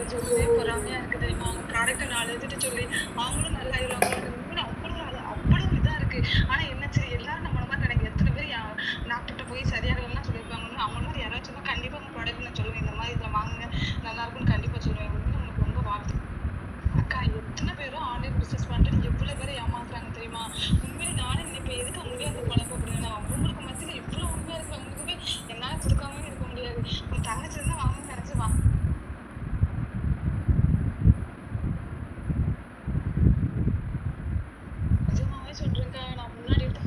எனக்கு சொல்லவே பொறாமையா இருக்குது அவங்க ப்ராடக்ட்டை நாலு எடுத்துட்டு சொல்லி அவங்களும் நல்லா ஆயிடுவாங்க உண்மையில அவ்வளவு அவ்வளோ அவ்வளவு இதா இருக்கு. ஆனா என்ன சரி எல்லாரும் நம்மள மாதிரி நினைக்க எத்தனை பேர் டாக்டர்கிட்ட போய் சரியாகலாம் சொல்லியிருப்பாங்கன்னு அவங்க மாதிரி யாராச்சும் சொன்னா கண்டிப்பா உங்க ப்ராடக்ட் நான் சொல்லுவேன். இந்த மாதிரி இதுல வாங்குங்க நல்லா இருக்கும்னு கண்டிப்பா சொல்லுவேன். எப்படி சொல்றது நான் முன்னாடி எடுத்த